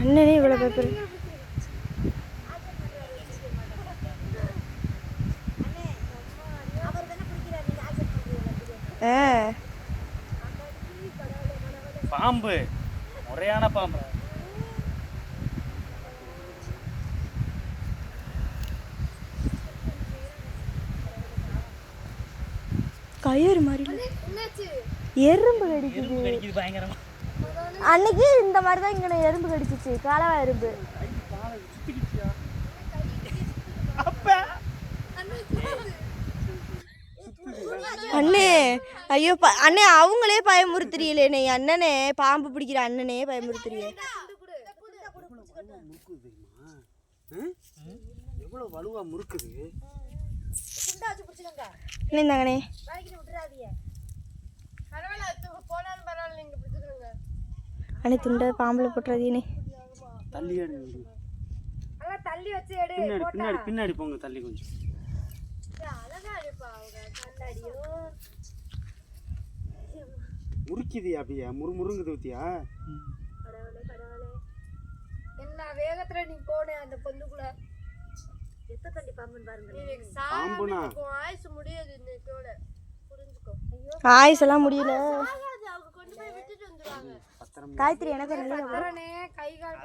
அண்ணனே இவ்வளோ பேப்பர் பாம்பு. முறையான பாம்பு. கயிறு மாதிரி. எறும்பு கடிக்குது. எறும்பு கடிக்குது பயங்கரமா. அன்னைக்கு இந்த மாதிரி தான் இங்கே எறும்பு கடிச்சிச்சு. காலவா எறும்பு. அண்ணே ஐயோ ப அண்ணே அவங்களே பயமுறுத்துறீங்களே நீ அண்ணனே பாம்பு பிடிக்கிற அண்ணனே பயமுறுத்துறியே எவ்வளோ வலுவா முறுக்குது? இந்தாங்கண்ணே. அண்ணே துண்டை பாம்பில் போட்டுறாதீனே தள்ளி எடு. தள்ளி வச்சு எடு பின்னாடி பின்னாடி பின்னாடி போங்க தள்ளி கொஞ்சம். முறுக்கிது அப்படியா? முறு முருங்குது ஊத்தியா என்ன வேகத்துல நீ போன அந்த பொந்துக்குள்ள. எத்த தண்டி பாம்புன்னு பாருங்க. பாம்புனா? ஆயுசு முடியாது இன்னைக்கோட புரிஞ்சுக்கோ ஆயுஸ் எல்லாம் முடியல. ஆகாது அவங்க கொண்டு போய் விட்டுட்டு வந்துருவாங்க பத்திரம் காயத்ரி எனக்கு கை கால்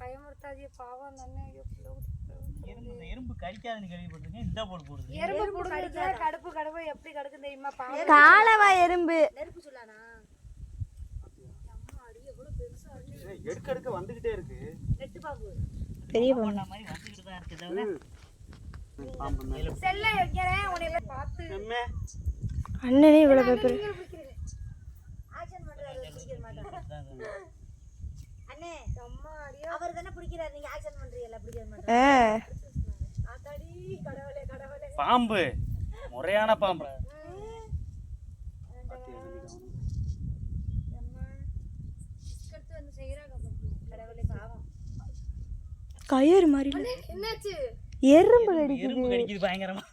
பயமுறுத்தாதிய பாவம் தானே. எறும்பு எறும்பு கடிக்காதுன்னு கேள்விப்பட்டிருக்கேன். இந்த போட்டு போடுது. எறும்பு புடுங்கறதுல கடுப்பு கடுப்பு எப்படி கடுக்கும் தெரியுமா? பாவம் காலவா எறும்பு? நெருப்பு சொல்லானா? எடுக்க எடுக்க வந்துகிட்டே இருக்கு. பெரிய பாம்பு. மாதிரி வந்துகிட்டு தான் இருக்கு அண்ணனே இவ்வளோ பேப்பர் பாம்பு. முறையான பாம்பு. கயிறு மாதிரி. என்னாச்சு? எறும்பு கடிக்குது. எறும்பு கடிக்குது பயங்கரமா.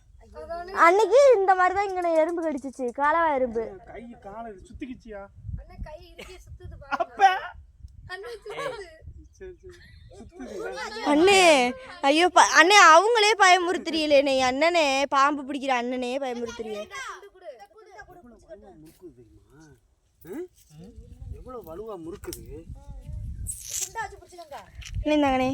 அன்னைக்கு இந்த மாதிரி தான் இங்கே எறும்பு கடிச்சிச்சு. காலவா எறும்பு. கை காலை சுத்திக்கிச்சியா? அண்ணே கை இறுக்கி சுத்துது பாருங்க. அண்ணே சுத்துது. சரி சரி. சுத்துது. அண்ணே ஐயோ ப அண்ணே அவங்களே பயமுறுத்துறீங்களே நீ அண்ணனே பாம்பு பிடிக்கிற அண்ணனே பயமுறுத்துறியே துண்டு கொடு வலுவா முறுக்குது தெரியுமா? எவ்வளோ வலுவா முறுக்குது? இந்தாங்கண்ணே.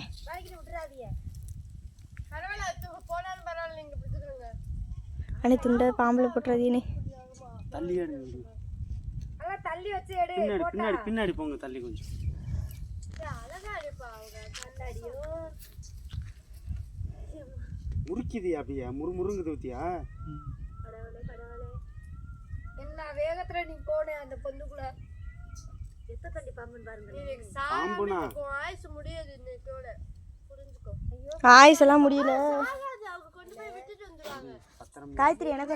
அண்ணே துண்டை பாம்பில் போட்டுறாதீனே தள்ளி எடு நல்லா தள்ளி வச்சு எடு பின்னாடி பின்னாடி பின்னாடி போங்க தள்ளி கொஞ்சம். முறுக்கிது அப்படியா? முறு முருங்குது ஊத்தியா என்ன வேகத்துல நீ போன அந்த பொந்துக்குள்ள? எத்த தண்டி பாம்புன்னு பாருங்க பாம்புனா? ஆயுசு முடியாது ஆயுஸ் எல்லாம் முடியல ஆகாது அவங்க கொண்டு போய் விட்டுட்டு வந்துருவாங்க பத்திரம் காயத்ரி எனக்கு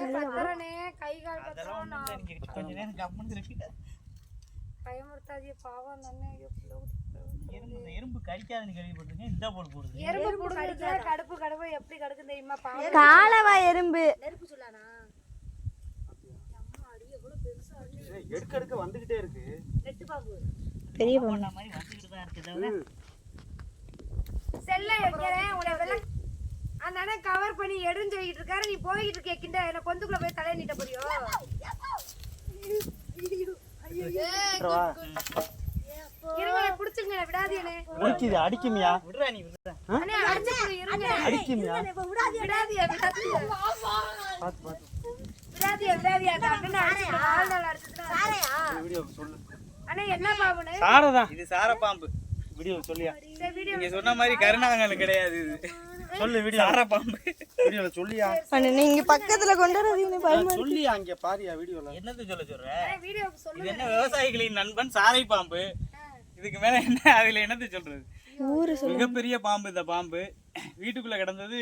காலவா எறும்பு? நெருப்பு சொல்லானா செல்ல வைக்கிறேன் உன்னை வெள்ள- அந்த அண்ணன் கவர் பண்ணி எடுன்னு சொல்லிட்டு இருக்காரு. நீ போய்கிட்டு இருக்க கிண்ட? என்ன கொந்துக்குள்ள போய் தலையை நீட்ட போறியோ? இருங்க புடிச்சுங்க அடிக்குமியா? விடுறா நீ அண்ணே அடிச்சு இருங்க அடிக்குமியா? விடாதியா விடாதியா விடாதியா விடாதியா அடிச்சு நாலு நாள் வீடியோ சொல்லு அண்ணே என்ன பாபுனு சாரதான் இது சார பாம்பு வீடியோ சொல்லியா? நீங்க சொன்ன மாதிரி கருணாங்கல் கிடையாது இது. சொல்லு வீடியோ சார பாம்பு. வீடியோல சொல்லியா? அண்ணே நீங்க பக்கத்துல கொண்டு வராதீங்க பயமா சொல்லியா அங்க பாரியா வீடியோல என்னது சொல்ல சொல்ற? வீடியோ சொல்லு இது என்ன விவசாயிகளின் நண்பன் சாரை பாம்பு? இதுக்கு மேல என்ன அதுல என்னது சொல்றது? ஊரு மிகப்பெரிய பாம்பு இந்த பாம்பு. வீட்டுக்குள்ள கிடந்தது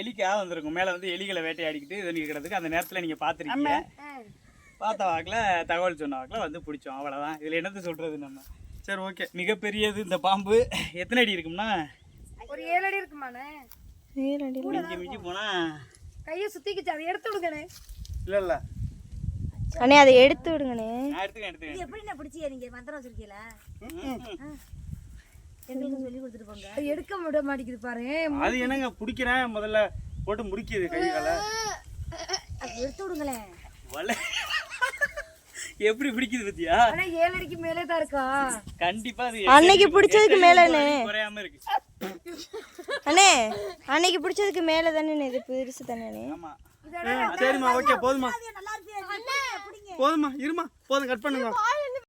எலிக்கா வந்திருக்கும். மேல வந்து எலிகளை வேட்டையாடிக்கிட்டு இது நீங்க கிடந்துக்கு அந்த நேரத்துல நீங்க பாத்திருக்கீங்க. பார்த்த வாக்குல தகவல் சொன்ன வாக்குல வந்து பிடிச்சோம். அவ்வளவுதான். இதுல என்னது சொல்றது நம்ம? சரி ஓகே மிகப்பெரியது இந்த பாம்பு. எத்தனை அடி இருக்கும்னா? ஒரு ஏழு அடி இருக்குமாண்ணே? நேரடி மிஞ்சி மிஞ்சி போனா? கையை சுத்திக்கிச்சு அதை எடுத்து விடுங்கண்ணே. இல்ல இல்ல. அண்ணே அதை எடுத்து விடுங்கண்ணே. நான் எடுத்துக்கேன் எடுத்துக்கேன் எப்படிண்ணே பிடிச்சிய? நீங்க மந்திரம் வச்சிருக்கீங்களா எங்களுக்கு சொல்லி கொடுத்துட்டு போங்க? எடுக்க விட மாட்டேங்குது பாரு. அது என்னங்க பிடிக்கிறேன் முதல்ல போட்டு முடிக்குது கை கால அது எடுத்து விடுங்களேன். வல. எப்படி பிடிக்குது பத்தியா? ஆனா ஏழு அடிக்கு மேலே தான் இருக்கா? கண்டிப்பா அது அன்னைக்கு பிடிச்சதுக்கு மேலண்ணே. குறையாம இருக்கு. அண்ணே அன்னைக்கு பிடிச்சதுக்கு மேலே தானே இது பெருசு தானே சரிம்மா ஓகே போதுமா போதுமா இருமா போதும் கட் பண்ணுங்க.